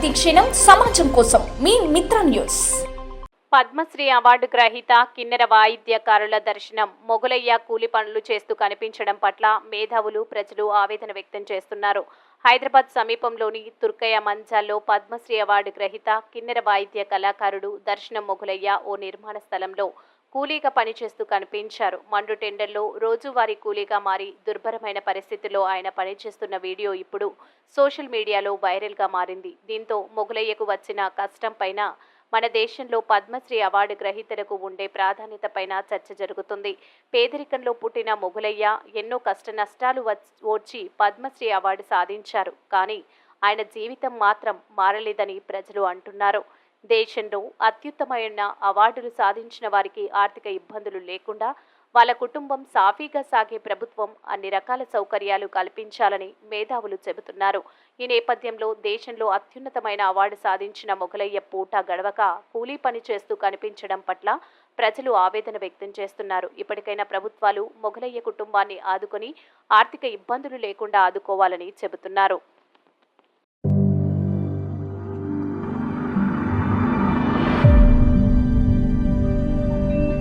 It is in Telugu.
ప్రతిక్షణం సమాజం కోసం మీ మిత్ర న్యూస్. పద్మశ్రీ అవార్డు గ్రహీత కిన్నెర వాయిద్యకారుల దర్శనం మొగులయ్య కూలి పనులు చేస్తూ కనిపించడం పట్ల మేధావులు ప్రజలు ఆవేదన వ్యక్తం చేస్తున్నారు. హైదరాబాద్ సమీపంలోని తుర్కయ్య మంచాల్లో పద్మశ్రీ అవార్డు గ్రహీత కిన్నెర వాయిద్య కళాకారుడు దర్శనం మొగులయ్య ఓ నిర్మాణ స్థలంలో కూలీగా పనిచేస్తూ కనిపించారు. మండు టెండర్లో రోజువారీ కూలీగా మారి దుర్భరమైన పరిస్థితిలో ఆయన పనిచేస్తున్న వీడియో ఇప్పుడు సోషల్ మీడియాలో వైరల్గా మారింది. దీంతో మొగులయ్యకు వచ్చిన కష్టం పైన మన దేశంలో పద్మశ్రీ అవార్డు గ్రహీతలకు ఉండే ప్రాధాన్యతపైన చర్చ జరుగుతుంది. పేదరికంలో పుట్టిన మొగులయ్య ఎన్నో కష్ట నష్టాలు ఓడ్చి పద్మశ్రీ అవార్డు సాధించారు. కానీ ఆయన జీవితం మాత్రం మారలేదని ప్రజలు అంటున్నారు. దేశంలో అత్యుత్తమైన అవార్డులు సాధించిన వారికి ఆర్థిక ఇబ్బందులు లేకుండా వాళ్ళ కుటుంబం సాఫీగా సాగే ప్రభుత్వం అన్ని రకాల సౌకర్యాలు కల్పించాలని మేధావులు చెబుతున్నారు. ఈ నేపథ్యంలో దేశంలో అత్యున్నతమైన అవార్డు సాధించిన మొఘలయ్య పూట గడవక కూలీ పని చేస్తూ కనిపించడం పట్ల ప్రజలు ఆవేదన వ్యక్తం చేస్తున్నారు. ఇప్పటికైనా ప్రభుత్వాలు మొఘలయ్య కుటుంబాన్ని ఆదుకొని ఆర్థిక ఇబ్బందులు లేకుండా ఆదుకోవాలని చెబుతున్నారు.